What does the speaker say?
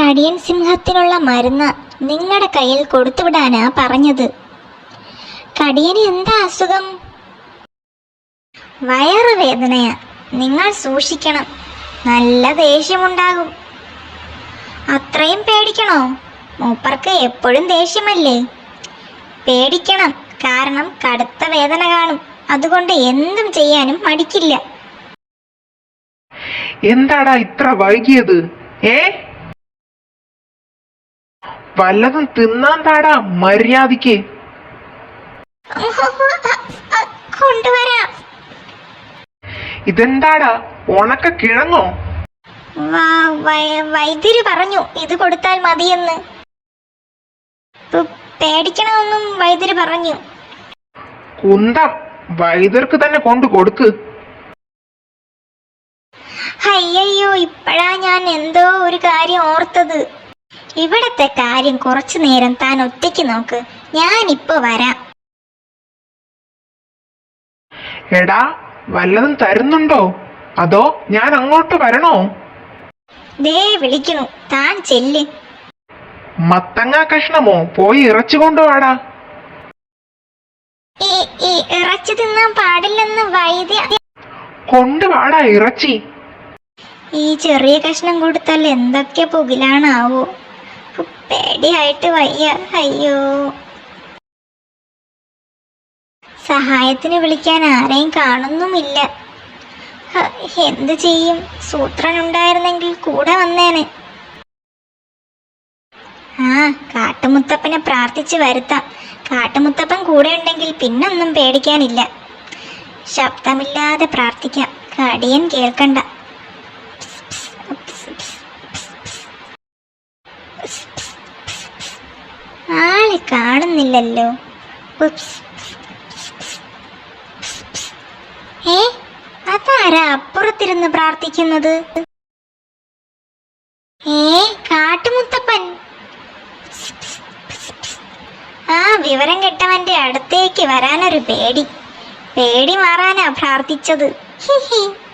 കടിയൻ സിംഹത്തിനുള്ള മരുന്ന് നിങ്ങളുടെ കയ്യിൽ കൊടുത്തുവിടാനാ പറഞ്ഞത്. കടിയന് എന്താ അസുഖം? വയറുവേദനയാ നിങ്ങൾ സൂക്ഷിക്കണം. നല്ല ദേഷ്യമുണ്ടാകും. അത്രയും പേടിക്കണോ? മൂപ്പർക്ക് എപ്പോഴും ദേഷ്യമല്ലേ? പേടിക്കണം. കാരണം കടുത്ത വേദന കാണും. അതുകൊണ്ട് എന്തും ചെയ്യാനും മടിക്കില്ല. എന്താടാ ഇത്ര വൈകിയത്? ഏ? വല്ലതും തിന്നാൻ താടാ മര്യാദയ്ക്ക് കൊണ്ടുവരാം. ഇതെന്താടാ? ഉണക്ക കിഴങ്ങോ? വൈദ്യര് പറഞ്ഞു ഇത് കൊടുത്താൽ മതിയെന്ന്. പേടിക്കണമെന്നും വൈദ്യര് പറഞ്ഞു. കുന്തം വൈദ്യർക്ക് തന്നെ കൊണ്ടു കൊടുക്ക്. അയ്യോ ഇപ്പോഴാ ഞാൻ എന്തോ ഒരു കാര്യം ഓർത്തത്. ഇവിടത്തെ കാര്യം കുറച്ചു നേരം താൻ ഒറ്റയ്ക്ക് നോക്ക്. ഞാൻ ഇപ്പൊ വരാം. എടാ വല്ലതും തരുന്നുണ്ടോ? അതോ ഞാൻ അങ്ങോട്ട് വരണോ? ദേ വിളിക്കുന്നു. താൻ ചെല്ല്. മത്തങ്ങ കഷ്ണമോ? പോയി ഇറച്ചി കൊണ്ടുവാടാ. ഈ ഇറച്ചി തിന്നാൻ പാടില്ലെന്ന് വൈദ്യ കൊണ്ടുവാടാ ഇറച്ചി. ഈ ചെറിയ കഷ്ണം കൊടുത്താൽ എന്തൊക്കെ പുകിലാണാവോ? പേടിയായിട്ട് വയ്യ. അയ്യോ. സഹായത്തിന് വിളിക്കാൻ ആരെയും കാണുന്നുമില്ല. എന്ത് ചെയ്യും? സൂത്രൻ ഉണ്ടായിരുന്നെങ്കിൽ കൂടെ വന്നേനെ. ആ കാട്ടുമുത്തപ്പനെ പ്രാർത്ഥിച്ച് വരുത്താം. കാട്ടുമുത്തപ്പൻ കൂടെ ഉണ്ടെങ്കിൽ പിന്നൊന്നും പേടിക്കാനില്ല. ശബ്ദമില്ലാതെ പ്രാർത്ഥിക്കാം. കടിയൻ കേൾക്കണ്ട. കാണുന്നില്ലല്ലോ. ഏ? അതാരാ അപ്പുറത്തിരുന്ന് പ്രാർത്ഥിക്കുന്നത്? ഏ കാട്ടുമുത്തപ്പൻ. ആ വിവരം കെട്ടവന്റെ അടുത്തേക്ക് വരാനൊരു പേടി. പേടി മാറാനാ പ്രാർത്ഥിച്ചത്. ഹി ഹി.